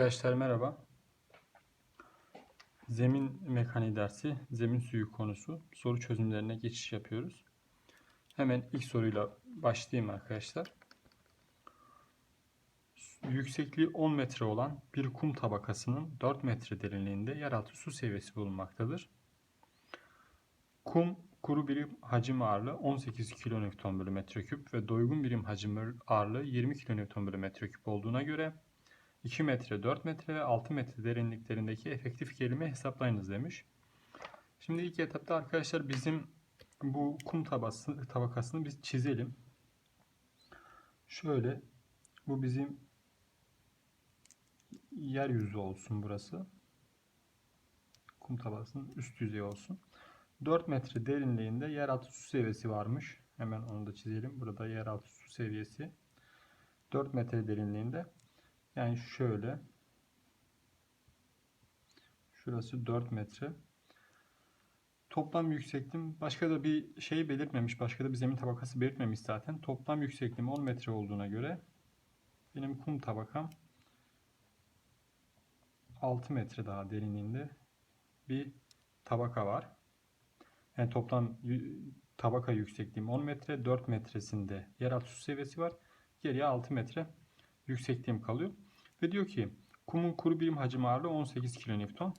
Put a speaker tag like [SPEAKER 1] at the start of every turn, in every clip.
[SPEAKER 1] Arkadaşlar merhaba. Zemin mekaniği dersi, zemin suyu konusu soru çözümlerine geçiş yapıyoruz. Hemen ilk soruyla başlayayım arkadaşlar. Yüksekliği 10 metre olan bir kum tabakasının 4 metre derinliğinde yeraltı su seviyesi bulunmaktadır. Kum kuru birim hacim ağırlığı 18 kN bölü metreküp ve doygun birim hacim ağırlığı 20 kN bölü metreküp olduğuna göre 2 metre, 4 metre ve 6 metre derinliklerindeki efektif gerilimi hesaplayınız demiş. Şimdi ilk etapta arkadaşlar bizim bu kum tabası, tabakasını biz çizelim. Şöyle bu bizim yeryüzü olsun burası. Kum tabakasının üst yüzeyi olsun. 4 metre derinliğinde yeraltı su seviyesi varmış. Hemen onu da çizelim. Burada yeraltı su seviyesi 4 metre derinliğinde. Yani şöyle. Şurası 4 metre. Toplam yüksekliğim başka da bir şey belirtmemiş. Başka da bir zemin tabakası belirtmemiş zaten. Toplam yüksekliğim 10 metre olduğuna göre benim kum tabakam 6 metre daha derinliğinde bir tabaka var. Yani toplam tabaka yüksekliğim 10 metre. 4 metresinde yeraltı su seviyesi var. Geriye 6 metre yüksekliğim kalıyor. Ve diyor ki kumun kuru birim hacim ağırlığı 18 kilonewton.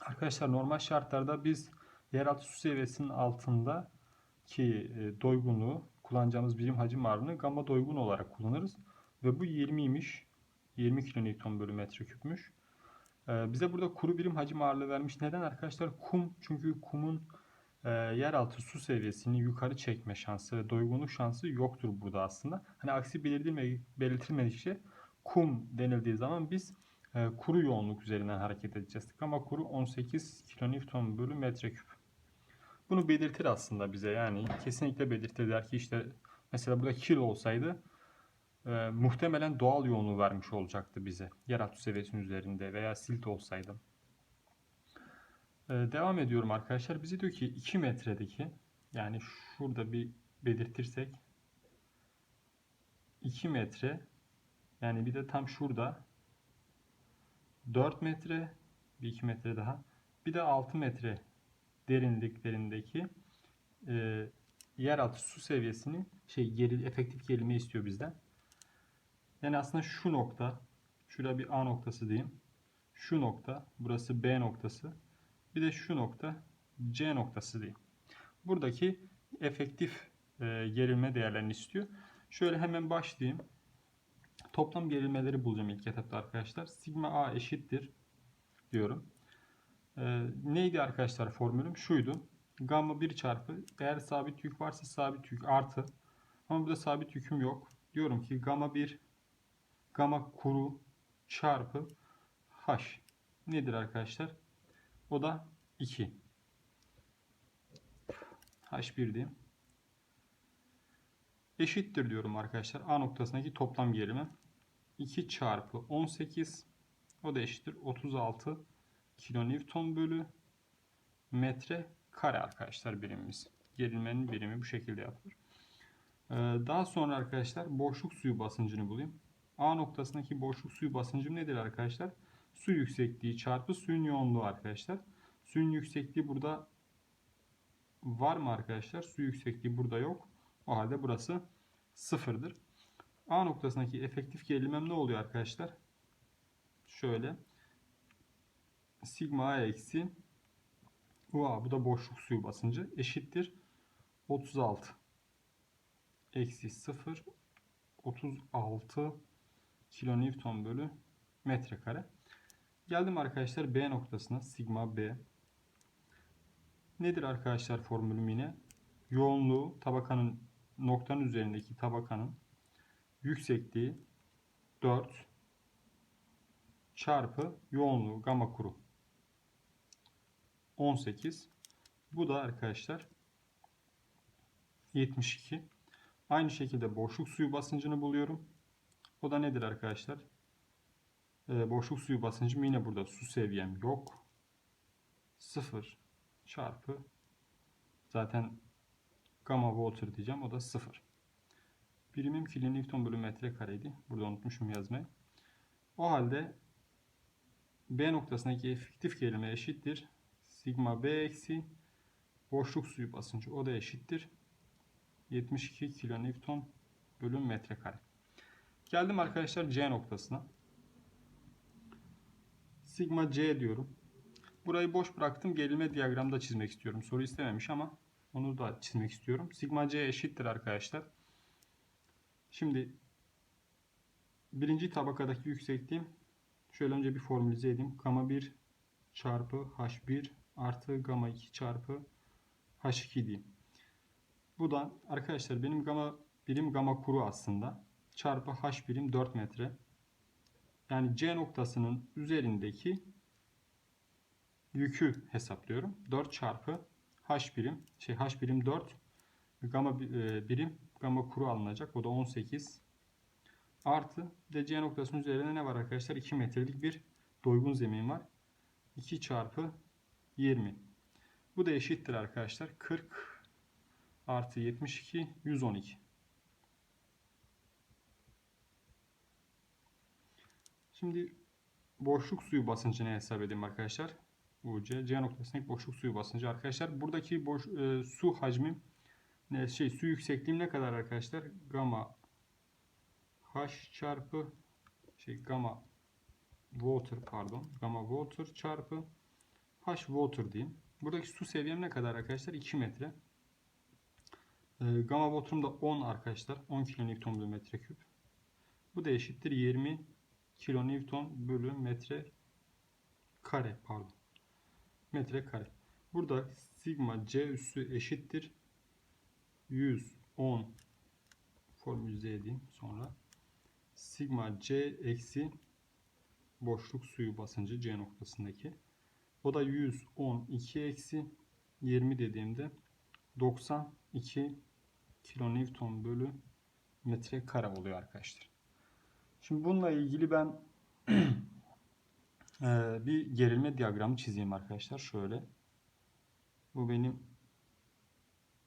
[SPEAKER 1] Arkadaşlar normal şartlarda biz yeraltı su seviyesinin altında ki e, doygunluğu kullanacağımız birim hacim ağırlığını gamma doygun olarak kullanırız. Ve bu 20'ymiş. 20 kilonewton bölü metreküpmüş. Ee, bize burada kuru birim hacim ağırlığı vermiş. Neden arkadaşlar? Kum. Çünkü kumun e, yeraltı su seviyesini yukarı çekme şansı ve doygunluk şansı yoktur burada aslında. Hani aksi belirtilme, belirtilmedikçe kum denildiği zaman biz e, kuru yoğunluk üzerinden hareket edeceğiz. Ama kuru 18 kilonewton bölü metreküp. Bunu belirtir aslında bize yani kesinlikle belirtir der ki işte mesela burada kilo olsaydı e, muhtemelen doğal yoğunluğu vermiş olacaktı bize. Yeraltı seviyesinin üzerinde veya silt olsaydı. E, devam ediyorum arkadaşlar. Bize diyor ki 2 metredeki yani şurada bir belirtirsek 2 metre yani bir de tam şurada 4 metre bir 2 metre daha bir de 6 metre derinliklerindeki e, yeraltı su seviyesini şey geri, efektif gerilme istiyor bizden. Yani aslında şu nokta şurada bir A noktası diyeyim. Şu nokta burası B noktası. Bir de şu nokta C noktası diyeyim. Buradaki efektif e, gerilme değerlerini istiyor. Şöyle hemen başlayayım. Toplam gerilmeleri bulacağım ilk etapta arkadaşlar. Sigma A eşittir diyorum. Ee, neydi arkadaşlar formülüm? Şuydu. Gamma 1 çarpı eğer sabit yük varsa sabit yük artı. Ama burada sabit yüküm yok. Diyorum ki gamma 1 gamma kuru çarpı h nedir arkadaşlar? O da 2. H1 diyeyim. Eşittir diyorum arkadaşlar. A noktasındaki toplam gerilme. 2 çarpı 18 o da eşittir 36 kilonewton bölü metre kare arkadaşlar birimimiz. Gerilmenin birimi bu şekilde yapılır. Ee, daha sonra arkadaşlar boşluk suyu basıncını bulayım. A noktasındaki boşluk suyu basıncım nedir arkadaşlar? Su yüksekliği çarpı suyun yoğunluğu arkadaşlar. Suyun yüksekliği burada var mı arkadaşlar? Su yüksekliği burada yok. O halde burası sıfırdır. A noktasındaki efektif gerilimem ne oluyor arkadaşlar? Şöyle. Sigma A eksi UA bu da boşluk suyu basıncı eşittir. 36 eksi 0 36 kilonewton bölü metrekare. Geldim arkadaşlar B noktasına sigma B. Nedir arkadaşlar formülüm yine? Yoğunluğu tabakanın noktanın üzerindeki tabakanın yüksekliği 4 çarpı yoğunluğu gamma kuru 18. Bu da arkadaşlar 72. Aynı şekilde boşluk suyu basıncını buluyorum. O da nedir arkadaşlar? Ee, boşluk suyu basıncım yine burada su seviyem yok. 0 çarpı zaten gamma water diyeceğim. O da 0. Birimim kilonewton bölü metre kareydi. Burada unutmuşum yazmayı. O halde B noktasındaki efektif gerilme eşittir. Sigma B eksi boşluk suyu basıncı. O da eşittir. 72 kilonewton bölü metrekare. Geldim arkadaşlar C noktasına. Sigma C diyorum. Burayı boş bıraktım. Gerilme diyagramda çizmek istiyorum. Soru istememiş ama onu da çizmek istiyorum. Sigma C eşittir arkadaşlar. Şimdi birinci tabakadaki yüksekliğim şöyle önce bir formülize edeyim. Gamma 1 çarpı H1 artı gamma 2 çarpı H2 diyeyim. Bu da arkadaşlar benim gamma birim gamma kuru aslında. Çarpı H birim 4 metre. Yani C noktasının üzerindeki yükü hesaplıyorum. 4 çarpı H birim şey H birim 4 gamma e, birim gamma kuru alınacak. O da 18 artı de C noktasının üzerinde ne var arkadaşlar? 2 metrelik bir doygun zemin var. 2 çarpı 20. Bu da eşittir arkadaşlar. 40 artı 72 112. Şimdi boşluk suyu basıncını hesap edeyim arkadaşlar. UC C noktasındaki boşluk suyu basıncı arkadaşlar. Buradaki boş, e, su hacmi ne şey su yüksekliğim ne kadar arkadaşlar? Gamma H çarpı şey gamma water pardon. Gamma water çarpı H water diyeyim. Buradaki su seviyem ne kadar arkadaşlar? 2 metre. E, gamma water'ım da 10 arkadaşlar. 10 kilonewton bölü metreküp. Bu da eşittir 20 kilonewton bölü metre kare pardon. Metre kare. Burada sigma c üssü eşittir 110 formülize edeyim sonra. Sigma c eksi boşluk suyu basıncı c noktasındaki. O da 112 eksi 20 dediğimde 92 kilonewton bölü metre kare oluyor arkadaşlar. Şimdi bununla ilgili ben bir gerilme diyagramı çizeyim arkadaşlar. Şöyle. Bu benim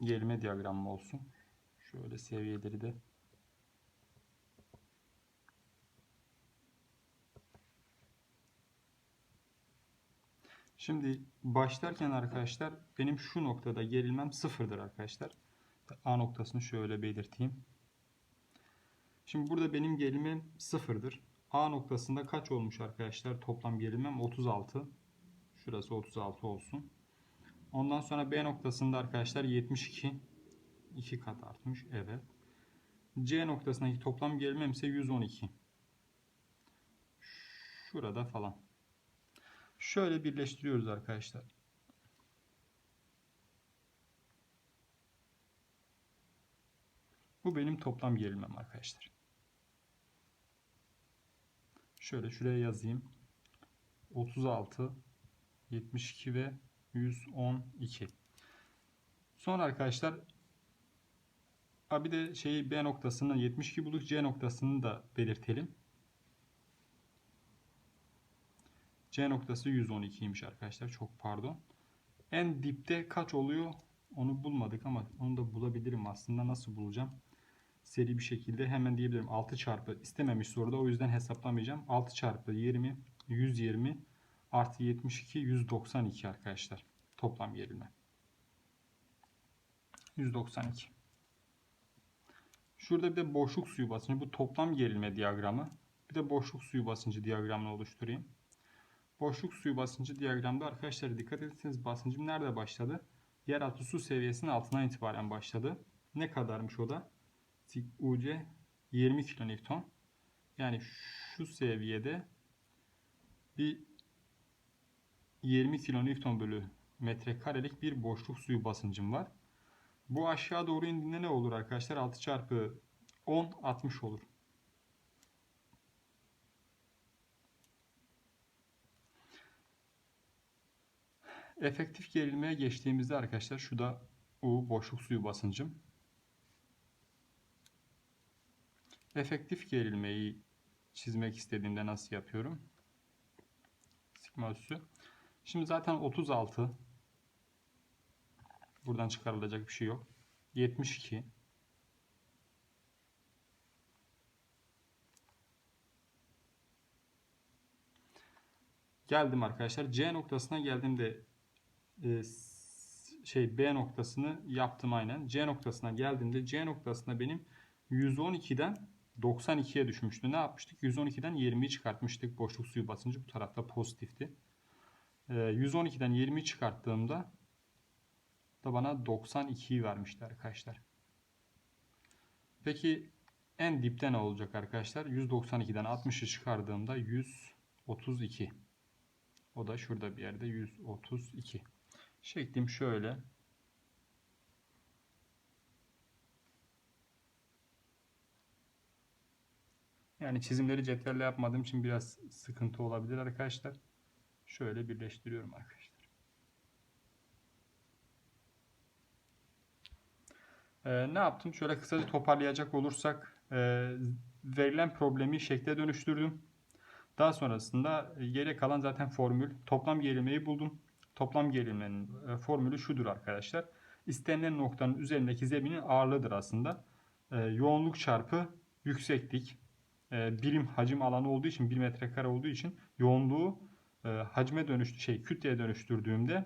[SPEAKER 1] gerilme diyagramım olsun. Şöyle seviyeleri de Şimdi başlarken arkadaşlar benim şu noktada gerilmem sıfırdır arkadaşlar. A noktasını şöyle belirteyim. Şimdi burada benim gerilmem sıfırdır. A noktasında kaç olmuş arkadaşlar? Toplam gerilmem 36. Şurası 36 olsun. Ondan sonra B noktasında arkadaşlar 72. 2 kat artmış. Evet. C noktasındaki toplam gerilmem ise 112. Şurada falan. Şöyle birleştiriyoruz arkadaşlar. Bu benim toplam gerilmem arkadaşlar. Şöyle şuraya yazayım. 36, 72 ve 112. Sonra arkadaşlar bir de şeyi B noktasını 72 bulduk. C noktasını da belirtelim. C noktası 112'ymiş arkadaşlar. Çok pardon. En dipte kaç oluyor? Onu bulmadık ama onu da bulabilirim aslında. Nasıl bulacağım? Seri bir şekilde hemen diyebilirim. 6 çarpı istememiş soruda o yüzden hesaplamayacağım. 6 çarpı 20 120 artı 72 192 arkadaşlar. Toplam gerilme. 192. Şurada bir de boşluk suyu basıncı. Bu toplam gerilme diyagramı. Bir de boşluk suyu basıncı diyagramını oluşturayım. Boşluk suyu basıncı diyagramda arkadaşlar dikkat ederseniz basıncım nerede başladı? Yeraltı su seviyesinin altından itibaren başladı. Ne kadarmış o da? UC 20 kilonewton. Yani şu seviyede bir 20 kilonewton bölü metrekarelik bir boşluk suyu basıncım var. Bu aşağı doğru indiğinde ne olur arkadaşlar? 6 çarpı 10 60 olur. Efektif gerilmeye geçtiğimizde arkadaşlar şu da U boşluk suyu basıncım. Efektif gerilmeyi çizmek istediğimde nasıl yapıyorum? Sigma üssü. Şimdi zaten 36 buradan çıkarılacak bir şey yok. 72 Geldim arkadaşlar. C noktasına geldiğimde e, şey B noktasını yaptım aynen. C noktasına geldiğimde C noktasına benim 112'den 92'ye düşmüştü. Ne yapmıştık? 112'den 20'yi çıkartmıştık. Boşluk suyu basıncı bu tarafta pozitifti. E, 112'den 20'yi çıkarttığımda da bana 92'yi vermişti arkadaşlar. Peki en dipte ne olacak arkadaşlar? 192'den 60'ı çıkardığımda 132. O da şurada bir yerde 132. Şeklim şöyle. Yani çizimleri cetvelle yapmadığım için biraz sıkıntı olabilir arkadaşlar. Şöyle birleştiriyorum arkadaşlar. Ee, ne yaptım? Şöyle kısaca toparlayacak olursak e, verilen problemi şekle dönüştürdüm. Daha sonrasında e, geriye kalan zaten formül. Toplam gerilmeyi buldum. Toplam gerilmenin e, formülü şudur arkadaşlar. İstenilen noktanın üzerindeki zeminin ağırlığıdır aslında. E, yoğunluk çarpı yükseklik. E, birim hacim alanı olduğu için 1 metrekare olduğu için yoğunluğu e, hacme dönüştü şey kütleye dönüştürdüğümde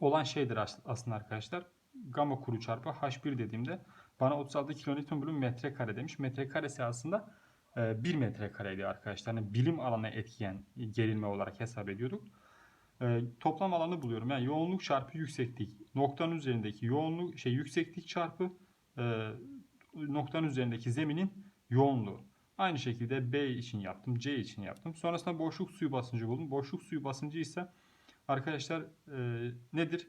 [SPEAKER 1] olan şeydir as- aslında arkadaşlar. Gamma kuru çarpı H1 dediğimde bana 36 kilonewton bölü metrekare demiş. Metrekaresi aslında 1 metrekareydi arkadaşlar. Yani birim alana etkiyen gerilme olarak hesap ediyorduk. E, toplam alanı buluyorum. Yani yoğunluk çarpı yükseklik. Noktanın üzerindeki yoğunluk şey yükseklik çarpı e, noktanın üzerindeki zeminin yoğunluğu. Aynı şekilde B için yaptım, C için yaptım. Sonrasında boşluk suyu basıncı buldum. Boşluk suyu basıncı ise arkadaşlar e, nedir?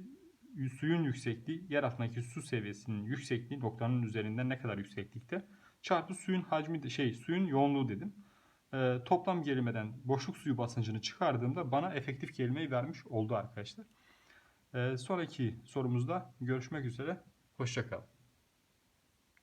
[SPEAKER 1] Suyun yüksekliği, yer altındaki su seviyesinin yüksekliği noktanın üzerinden ne kadar yükseklikte çarpı suyun hacmi şey suyun yoğunluğu dedim. E, toplam gerilmeden boşluk suyu basıncını çıkardığımda bana efektif gerimeyi vermiş oldu arkadaşlar. E, sonraki sorumuzda görüşmek üzere. Hoşçakalın.